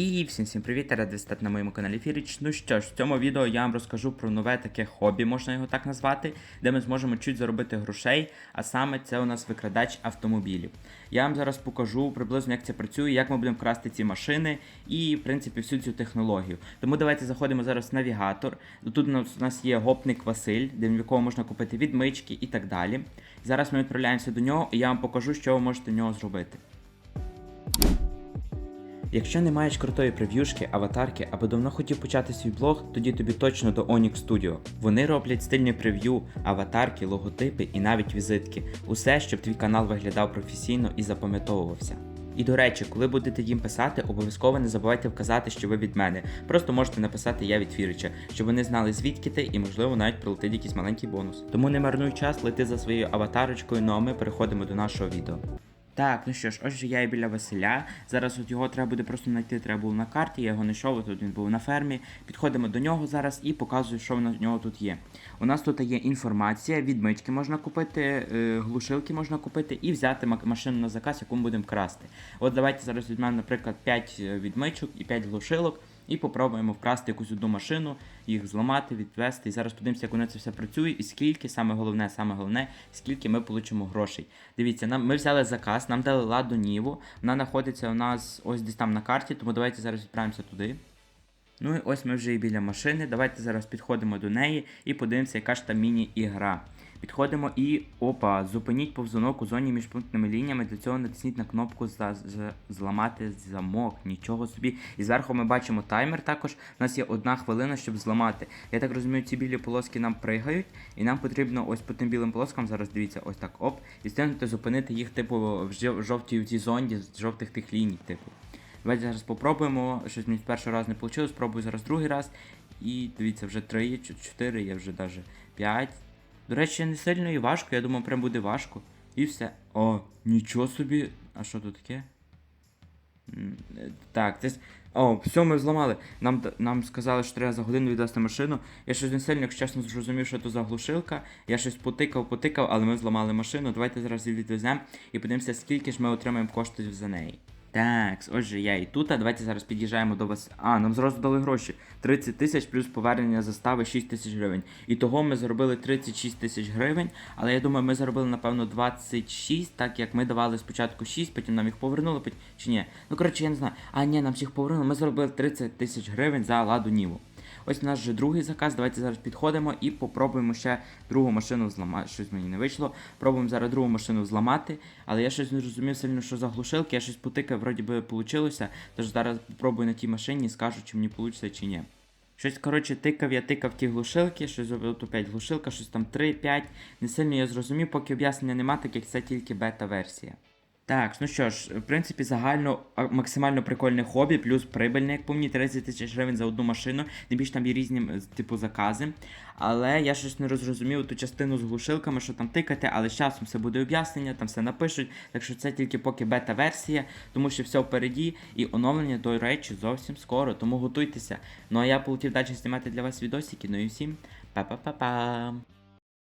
І всім всім привіт, радий стати на моєму каналі Фіріч. Ну що ж, в цьому відео я вам розкажу про нове таке хобі, можна його так назвати, де ми зможемо чуть заробити грошей, а саме це у нас викрадач автомобілів. Я вам зараз покажу приблизно, як це працює, як ми будемо красти ці машини і, в принципі, всю цю технологію. Тому давайте заходимо зараз в навігатор. Тут у нас, є гопник Василь, де в якого можна купити відмички і так далі. Зараз ми відправляємося до нього, і я вам покажу, що ви можете в нього зробити. Якщо не маєш крутої прев'юшки, аватарки або давно хотів почати свій блог, тоді тобі точно до Onyx Studio. Вони роблять стильні прев'ю, аватарки, логотипи і навіть візитки. Усе, щоб твій канал виглядав професійно і запам'ятовувався. І до речі, коли будете їм писати, обов'язково не забувайте вказати, що ви від мене. Просто можете написати я від Фірича, щоб вони знали звідки ти і можливо навіть прилетить якийсь маленький бонус. Тому не марнуй час, лети за своєю аватарочкою, ну а ми переходимо до нашого відео. Так, ну що ж, ось я і біля Василя. Зараз от його треба буде просто знайти, треба було на карті, я його знайшов, тут він був на фермі. Підходимо до нього зараз і показую, що в нього тут є. У нас тут є інформація, відмички можна купити, е, глушилки можна купити і взяти машину на заказ, яку ми будемо красти. От давайте зараз візьмемо, наприклад, 5 відмичок і 5 глушилок. І попробуємо вкрасти якусь одну машину, їх зламати, відвести. І зараз подивимося, як воно це все працює, і скільки, саме головне, саме головне, скільки ми получимо грошей. Дивіться, нам ми взяли заказ, нам дали ладу Ніву. Вона знаходиться у нас ось десь там на карті, тому давайте зараз відправимося туди. Ну і ось ми вже і біля машини. Давайте зараз підходимо до неї і подивимося, яка ж там міні-ігра. Підходимо і опа, зупиніть повзунок у зоні між пунктними лініями. Для цього натисніть на кнопку за, зламати замок. Нічого собі. І зверху ми бачимо таймер також. У нас є одна хвилина, щоб зламати. Я так розумію, ці білі полоски нам пригають, і нам потрібно ось по тим білим полоскам, зараз дивіться, ось так оп, і стигнути зупинити їх, типу, в жов- жовтій в цій зоні, з жовтих тих ліній, типу. Давайте зараз попробуємо. Щось мені перший раз не вийшло, спробую зараз другий раз. І дивіться, вже три, ч- чотири, я вже навіть п'ять. До речі, не сильно і важко, я думав, прям буде важко. І все. О, нічого собі. А що тут таке? Е, Так, це. О, все, ми зламали. Нам, нам сказали, що треба за годину відвести машину. Я щось не сильно, якщо чесно, зрозумів, що це за глушилка. Я щось потикав, потикав, але ми зламали машину. Давайте зараз її відвеземо і подивимося, скільки ж ми отримаємо коштів за неї. Так, отже, я і тут. А давайте зараз під'їжджаємо до вас. А, нам зразу дали гроші. 30 тисяч плюс повернення застави 6 тисяч гривень. І того ми заробили 36 тисяч гривень. Але я думаю, ми заробили, напевно, 26, так як ми давали спочатку 6, потім нам їх повернули, чи ні. Ну, коротше, я не знаю. А, ні, нам всіх повернули. Ми заробили 30 тисяч гривень за ладу Ніву. Ось у нас вже другий заказ. Давайте зараз підходимо і попробуємо ще другу машину зламати. Щось мені не вийшло. Пробуємо зараз другу машину зламати. Але я щось не розумів сильно, що за глушилки. Я щось потикав, вроді би вийшло. Тож зараз попробую на тій машині скажу, чи мені вийде, чи ні. Щось, коротше, тикав, я тикав ті глушилки, щось тут 5 глушилка, щось там 3, 5. Не сильно я зрозумів, поки об'яснення нема, так як це тільки бета-версія. Так, ну що ж, в принципі, загально максимально прикольне хобі, плюс прибильне, як по мені, 30 тисяч гривень за одну машину, тим більше там є різні типу закази. Але я щось не розрозумів ту частину з глушилками, що там тикати, але з часом все буде об'яснення, там все напишуть. Так що це тільки поки бета-версія, тому що все впереді, і оновлення, до речі, зовсім скоро, тому готуйтеся. Ну а я полетів далі знімати для вас відосики, ну і всім па-па-па-па.